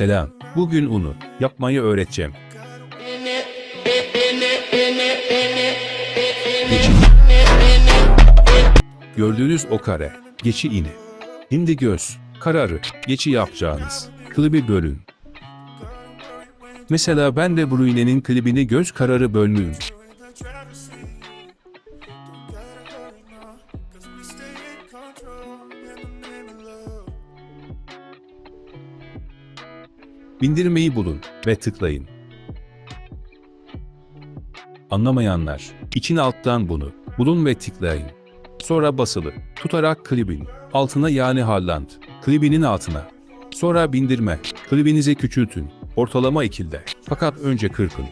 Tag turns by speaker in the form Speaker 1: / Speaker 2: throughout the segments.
Speaker 1: Selam. Bugün unu yapmayı öğreteceğim. Gördüğünüz o kare. Geçi ini. Şimdi göz, kararı, geçi yapacağınız. Klibi bölün. Mesela ben de bu iğnenin klibini göz kararı bölmüyorum. Bindirmeyi bulun ve tıklayın. Anlamayanlar, için alttan bunu bulun ve tıklayın. Sonra basılı tutarak klibin altına yani Halland, klibinin altına. Sonra bindirme, klibinizi küçültün, ortalama ikilde. Fakat önce kırpın.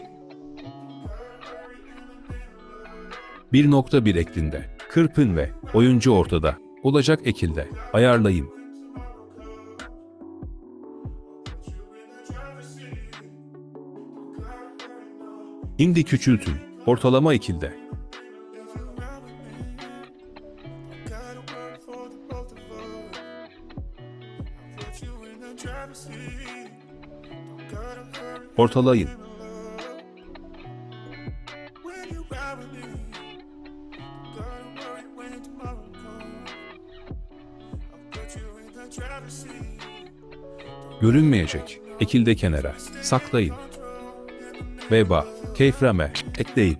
Speaker 1: 1.1 eklinde, kırpın ve oyuncu ortada, olacak ekilde, ayarlayın. Şimdi küçültün, ortalama ikilde. Ortalayın. Görünmeyecek. Ekilde kenara. Saklayın. Veba, keyframe, ekleyin.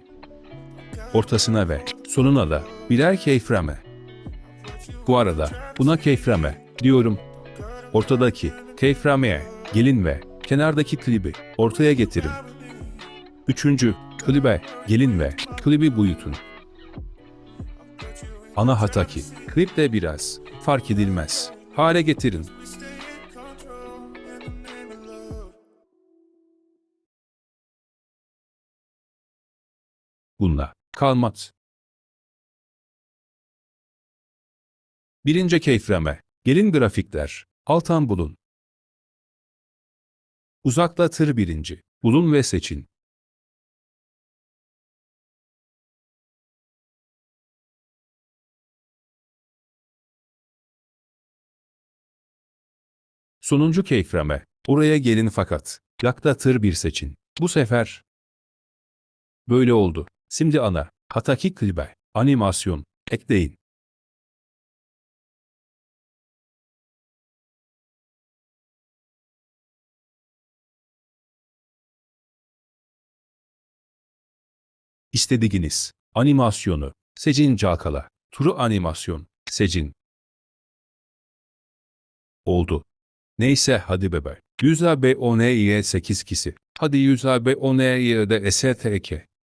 Speaker 1: Ortasına ve sonuna da birer keyframe. Bu arada buna keyframe diyorum. Ortadaki keyframeye gelin ve kenardaki klibi ortaya getirin. Üçüncü, klibe gelin ve klibi buyutun. Ana hataki, kliple biraz fark edilmez hale getirin. Bununla kalmaz. Birinci keyframe, gelin grafikler, altan bulun. Uzakla tır birinci, bulun ve seçin. Sonuncu keyframe, oraya gelin fakat, yakta tır bir seçin. Bu sefer, böyle oldu. Şimdi ana, hataki klibe, animasyon, ekleyin. İstediğiniz animasyonu seçin calkala. Turu animasyon seçin. Oldu. Neyse hadi bebe. 100 AB 10 8 kisi. Hadi 100 AB 10 de STK.